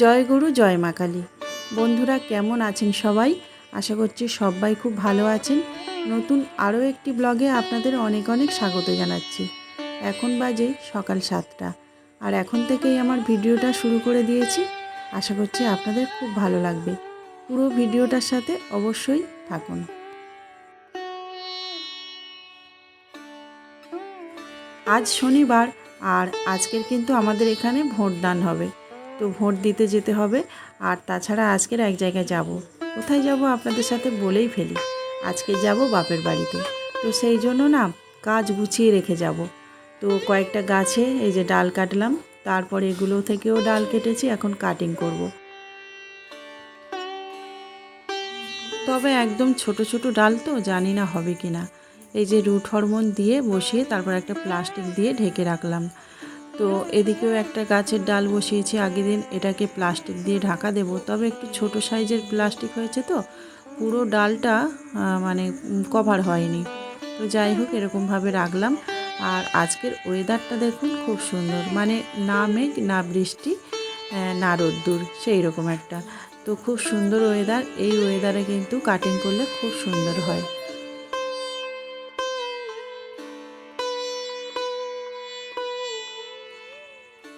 জয় গুরু, জয় মা কালী। বন্ধুরা, কেমন আছেন সবাই? আশা করছি সবাই খুব ভালো আছেন। নতুন আরও একটি ব্লগে আপনাদের অনেক অনেক স্বাগত জানাচ্ছি। এখন বাজে সকাল সাতটা। আর এখন থেকেই আমার ভিডিওটা শুরু করে দিয়েছি। আশা করছি আপনাদের খুব ভালো লাগবে। পুরো ভিডিওটার সাথে অবশ্যই থাকুন। আজ শনিবার, আর আজকের কিন্তু আমাদের এখানে ভোটদান হবে। তো ভোট দিতে যেতে হবে। আর তাছাড়া আজকের এক জায়গায় যাব। কোথায় যাব আপনাদের সাথে বলেই ফেলি। আজকে যাব বাপের বাড়িতে। তো সেই জন্য না কাজ গুছিয়ে রেখে যাব। তো কয়েকটা গাছে এই যে ডাল কাটলাম। তারপর এগুলো থেকেও ডাল কেটেছি, এখন কাটিং করব। তবে একদম ছোট ছোট ডাল তো জানি না হবে কি না এই যে রুট হরমোন দিয়ে বসিয়ে তারপর একটা প্লাস্টিক দিয়ে ঢেকে রাখলাম। তো এদিকেও একটা গাছের ডাল বসিয়েছি। আগের দিন এটাকে প্লাস্টিক দিয়ে ঢাকা দেব। তবে একটু ছোট সাইজের প্লাস্টিক হয়েছে তো। পুরো ডালটা মানে কভার হয়নি। তো যাই হোক, এরকমভাবে রাখলাম। আর আজকের ওয়েদারটা দেখুন, খুব সুন্দর। মানে না মেঘ, না বৃষ্টি না রোদ্দুর সেই রকম একটা। তো খুব সুন্দর ওয়েদার। এই ওয়েদারে কিন্তু কাটিং করলে খুব সুন্দর হয়।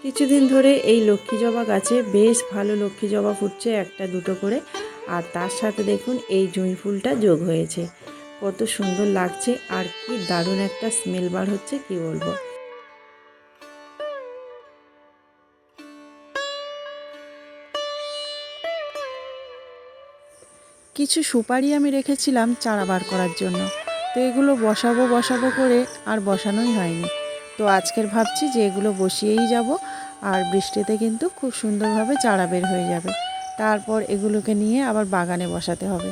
কিছুদিন ধরে এই লক্ষ্মী জবা গাছে বেশ ভালো লক্ষ্মী জবা ফুটছে একটা দুটো করে। আর তার সাথে দেখুন এই জুঁই ফুলটা যোগ হয়েছে। কত সুন্দর লাগছে আর কি দারুণ একটা স্মেল বার হচ্ছে, কি বলব? কিছু সুপারি আমি রেখেছিলাম চারা বার করার জন্য। তো এগুলো বসাবো বসাবো করে আর বসানোই হয়নি। তো আজকের ভাবছি যে এগুলো বসিয়েই যাব। আর বৃষ্টিতে কিন্তু খুব সুন্দরভাবে চারা বের হয়ে যাবে। তারপর এগুলোকে নিয়ে আবার বাগানে বসাতে হবে।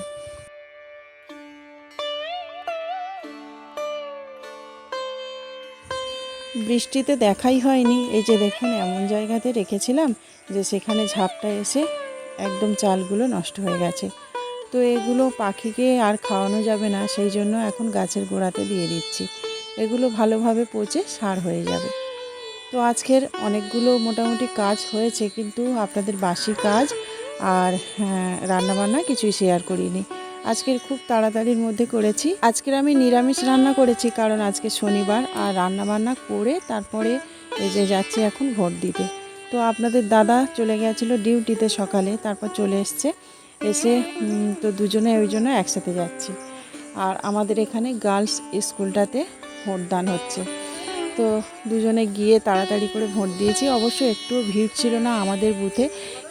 বৃষ্টিতে দেখাই হয়নি। এই যে দেখুন, এমন জায়গাতে রেখেছিলাম যে সেখানে ঝাপটা এসে একদম চালগুলো নষ্ট হয়ে গেছে। তো এগুলো পাখিকে আর খাওয়ানো যাবে না, সেই জন্য এখন গাছের গোড়াতে দিয়ে দিচ্ছি। এগুলো ভালোভাবে পচে সার হয়ে যাবে। তো আজকের অনেকগুলো মোটামুটি কাজ হয়েছে কিন্তু আপনাদের বাসি কাজ আর হ্যাঁ, রান্নাবান্না কিছুই শেয়ার করিনি। আজকের খুব তাড়াতাড়ির মধ্যে করেছি। আজকের আমি নিরামিষ রান্না করেছি কারণ আজকে শনিবার আর রান্না বান্না করে তারপরে এই যে যাচ্ছি এখন ভোট দিতে। তো আপনাদের দাদা চলে গেছিল ডিউটিতে সকালে তারপর চলে এসছে। এসে তো দুজনে ওই জন্য একসাথে যাচ্ছি। আর আমাদের এখানে গার্লস স্কুলটাতে ভোটদান হচ্ছে। তো দুজনে গিয়ে তাড়াতাড়ি করে ভোট দিয়েছি। অবশ্য একটুও ভিড় ছিল না আমাদের বুথে,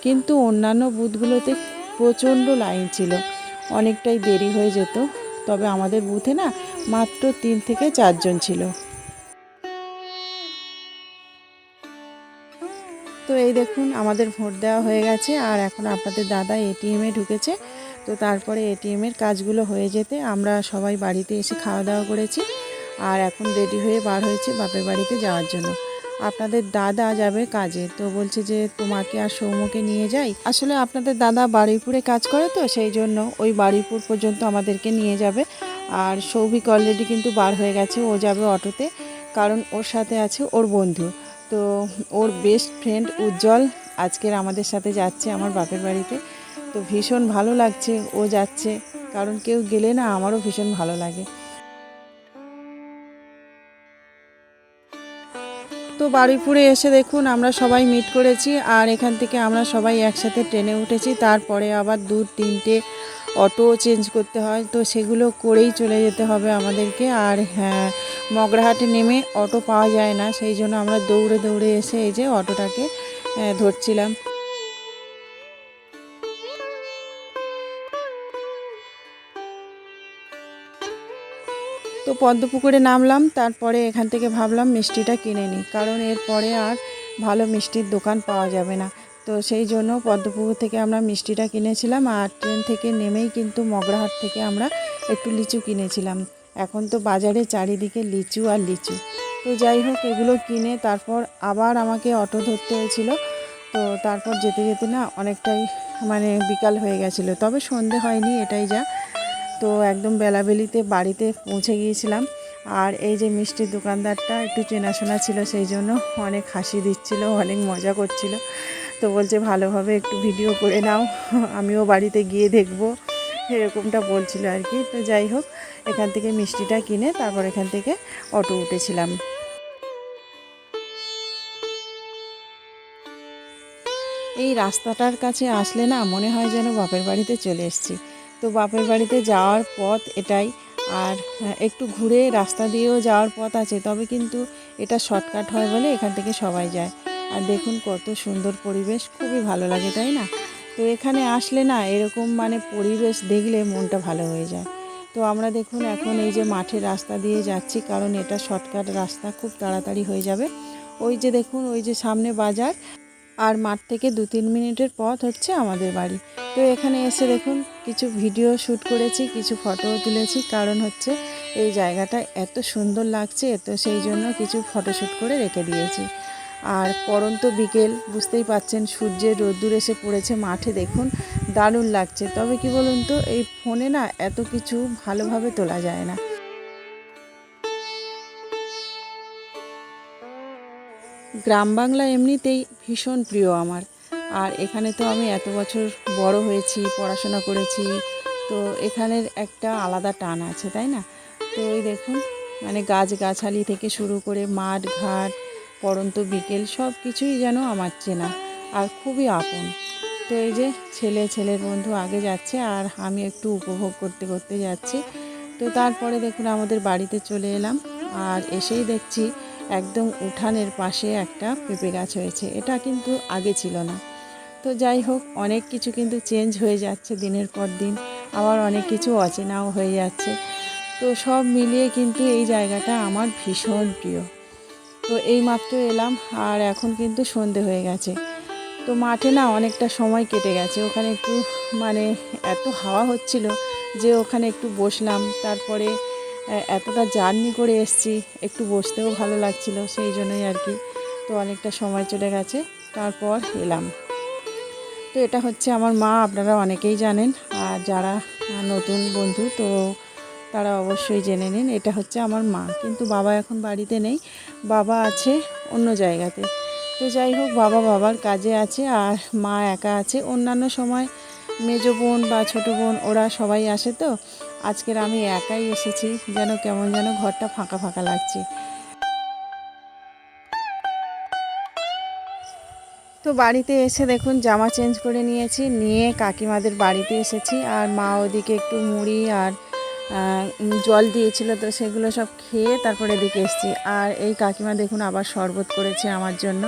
কিন্তু অন্যান্য বুথগুলোতে প্রচণ্ড লাইন ছিল। অনেকটাই দেরি হয়ে যেত, তবে আমাদের বুথে না মাত্র তিন থেকে চারজন ছিল। তো এই দেখুন, আমাদের ভোট দেওয়া হয়ে গেছে। আর এখন আপনাদের দাদা এটিএমে ঢুকেছে। তো তারপরে এটিএমের কাজগুলো হয়ে যেতে আমরা সবাই বাড়িতে এসে খাওয়া দাওয়া করেছি। আর এখন রেডি হয়ে বার হয়েছে বাপের বাড়িতে যাওয়ার জন্য। আপনাদের দাদা যাবে কাজে, তো বলছে যে তোমাকে আর সৌমকে নিয়ে যাই। আসলে আপনাদের দাদা বারুইপুরে কাজ করে তো, সেই জন্য ওই বারুইপুর পর্যন্ত আমাদেরকে নিয়ে যাবে। আর সৌভিক অলরেডি কিন্তু বার হয়ে গেছে, ও যাবে অটোতে, কারণ ওর সাথে আছে ওর বন্ধু। তো ওর বেস্ট ফ্রেন্ড উজ্জ্বল আজকের আমাদের সাথে যাচ্ছে আমার বাপের বাড়িতে। তো ভীষণ ভালো লাগছে, ও যাচ্ছে, কারণ কেউ গেলে না আমারও ভীষণ ভালো লাগে। তো বারুইপুরে এসে দেখুন, আমরা সবাই মিট করেছি আর এখান থেকে আমরা সবাই একসাথে ট্রেনে উঠেছি। তারপরে আবার দু, তিনটে অটো চেঞ্জ করতে হয়। তো সেগুলো করেই চলে যেতে হবে আমাদেরকে। আর হ্যাঁ মগরাহাটে নেমে অটো পাওয়া যায় না। সেই জন্য আমরা দৌড়ে দৌড়ে এসে এই যে অটোটাকে ধরছিলাম। তো পদ্মপুকুরে নামলাম, তারপরে এখান থেকে ভাবলাম মিষ্টিটা কিনে নিই, কারণ এরপরে আর ভালো মিষ্টির দোকান পাওয়া যাবে না। তো সেই জন্য পদ্মপুকুর থেকে আমরা মিষ্টিটা কিনেছিলাম আর ট্রেন থেকে নেমেই কিন্তু মগরাহাট থেকে আমরা একটু লিচু কিনেছিলাম। এখন তো বাজারে চারিদিকে লিচু আর লিচু। তো যাই হোক, এগুলো কিনে তারপর আবার আমাকে অটো ধরতে হয়েছিল। তো তারপর যেতে যেতে না অনেকটাই মানে বিকাল হয়ে গেছিল। তবে সন্ধে হয়নি, এটাই যা। তো একদম বেলাবেলিতে বাড়িতে পৌঁছে গিয়েছিলাম। আর এই যে মিষ্টির দোকানদারটা একটু চেনাশোনা ছিল, সেই জন্য অনেক হাসি দিচ্ছিল, অনেক মজা করছিল। তো বলছে, ভালোভাবে একটু ভিডিও করে নাও, আমিও বাড়িতে গিয়ে দেখব। এরকমটা বলছিল আর কি। তো যাই হোক, এখান থেকে মিষ্টিটা কিনে তারপর এখান থেকে অটো উঠেছিলাম। এই রাস্তাটার কাছে আসলে না মনে হয় যেন বাপের বাড়িতে চলে এসেছি। তো বাপের বাড়িতে যাওয়ার পথ এটাই। আর হ্যাঁ, একটু ঘুরে রাস্তা দিয়েও যাওয়ার পথ আছে তবে কিন্তু এটা শর্টকাট হয় বলে এখান থেকে সবাই যায়। আর দেখুন কত সুন্দর পরিবেশ খুবই ভালো লাগে তাই না? তো এখানে আসলে না এরকম মানে পরিবেশ দেখলে মনটা ভালো হয়ে যায়। তো আমরা দেখুন এখন এই যে মাঠের রাস্তা দিয়ে যাচ্ছি কারণ এটা শর্টকাট রাস্তা খুব তাড়াতাড়ি হয়ে যাবে। ওই যে দেখুন ওই যে সামনে বাজার। আর মাঠ থেকে দু তিন মিনিটের পথ হচ্ছে আমাদের বাড়ি। তো এখানে এসে দেখুন, কিছু ভিডিও শ্যুট করেছি, কিছু ফটোও তুলেছি। কারণ হচ্ছে এই জায়গাটা এত সুন্দর লাগছে, তো সেই জন্য কিছু ফটোশ্যুট করে রেখে দিয়েছি। আর পরন্ত বিকেল, বুঝতেই পাচ্ছেন, সূর্যের রোদ্দুর এসে পড়েছে মাঠে, দেখুন, দারুণ লাগছে। তবে কি বলুন তো, এই ফোনে না এত কিছু ভালোভাবে তোলা যায় না। গ্রাম বাংলা এমনিতেই ভীষণ প্রিয় আমার। আর এখানে তো আমি এত বছর বড় হয়েছি, পড়াশোনা করেছি, তো এখানের একটা আলাদা টান আছে, তাই না? তো ওই দেখুন মানে গাছগাছালি থেকে শুরু করে মাঠ ঘাট পরন্ত বিকেল সব কিছুই যেন আমার চেনা আর খুবই আপন। তো এই যে ছেলে, ছেলের বন্ধু আগে যাচ্ছে আর আমি একটু উপভোগ করতে করতে যাচ্ছি। তো তারপরে দেখুন আমাদের বাড়িতে চলে এলাম আর এসেই দেখছি একদম উঠানের পাশে একটা পেঁপে গাছ হয়েছে। এটা কিন্তু আগে ছিল না। তো যাই হোক, অনেক কিছু কিন্তু চেঞ্জ হয়ে যাচ্ছে দিনের পর দিন। আবার অনেক কিছু অচেনাও হয়ে যাচ্ছে। তো সব মিলিয়ে কিন্তু এই জায়গাটা আমার ভীষণ প্রিয়। তো এই মাত্র এলাম, আর এখন কিন্তু সন্ধে হয়ে গেছে। তো মাঠে না অনেকটা সময় কেটে গেছে। ওখানে একটু মানে এত হাওয়া হচ্ছিল যে ওখানে একটু বসলাম। তারপরে এতটা জার্নি করে এসছি, একটু বসতেও ভালো লাগছিল, সেই জন্যই আর কি। তো অনেকটা সময় চলে গেছে, তারপর এলাম। তো এটা হচ্ছে আমার মা, আপনারা অনেকেই জানেন, আর যারা নতুন বন্ধু, তো তারা অবশ্যই জেনে নিন, এটা হচ্ছে আমার মা। কিন্তু বাবা এখন বাড়িতে নেই, বাবা আছে অন্য জায়গাতে। তো যাই হোক, বাবা বাবার কাজে আছে, আর মা একা আছে। অন্যান্য সময় মেজো বোন বা ছোটো বোন, ওরা সবাই আসে তো আজকের আমি একাই এসেছি, যেন কেমন যেন ঘরটা ফাঁকা ফাঁকা লাগছে। তো বাড়িতে এসে দেখুন, জামা চেঞ্জ করে নিয়েছি, নিয়ে কাকিমাদের বাড়িতে এসেছি, আর মা ওদিকে একটু মুড়ি আর জল দিয়েছিল, তো সেগুলো সব খেয়ে তারপরে এদিকে এসেছি। আর এই কাকিমা দেখুন আবার শরবত করেছে আমার জন্য।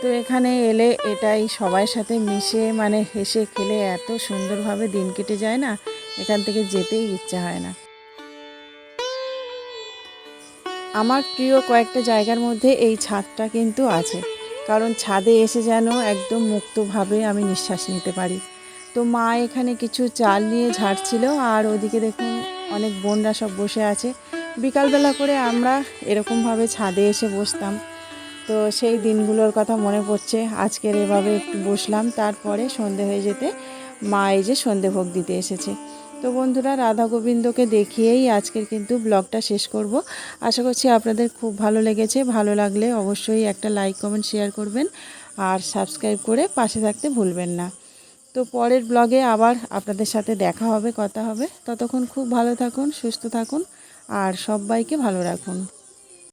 তো এখানে এলে এটাই সবার সাথে মিশে মানে হেসে খেলে এত সুন্দরভাবে দিন কেটে যায় না, এখান থেকে যেতেই ইচ্ছা হয় না। আমার প্রিয় কয়েকটা জায়গার মধ্যে এই ছাদটা কিন্তু আছে, কারণ ছাদে এসে যেন একদম মুক্তভাবে আমি নিঃশ্বাস নিতে পারি। তো মা এখানে কিছু চাল নিয়ে ঝাড়ছিল, আর ওদিকে দেখুন অনেক বোনরা সব বসে আছে। বিকালবেলা করে আমরা এরকমভাবে ছাদে এসে বসতাম। তো সেই দিনগুলোর কথা মনে পড়ছে। আজকের এভাবে একটু বসলাম, তারপরে সন্ধে হয়ে যেতে মা এই যে সন্ধে ভোগ দিতে এসেছে। তো বন্ধুরা, রাধা গোবিন্দকে দেখিয়েই আজকের কিন্তু ব্লগটা শেষ করব। আশা করছি আপনাদের খুব ভালো লেগেছে। ভালো লাগলে অবশ্যই একটা লাইক, কমেন্ট, শেয়ার করবেন আর সাবস্ক্রাইব করে পাশে থাকতে ভুলবেন না। তো পরের ব্লগে আবার আপনাদের সাথে দেখা হবে, কথা হবে। ততক্ষণ খুব ভালো থাকুন, সুস্থ থাকুন আর সবাইকে ভালো রাখুন।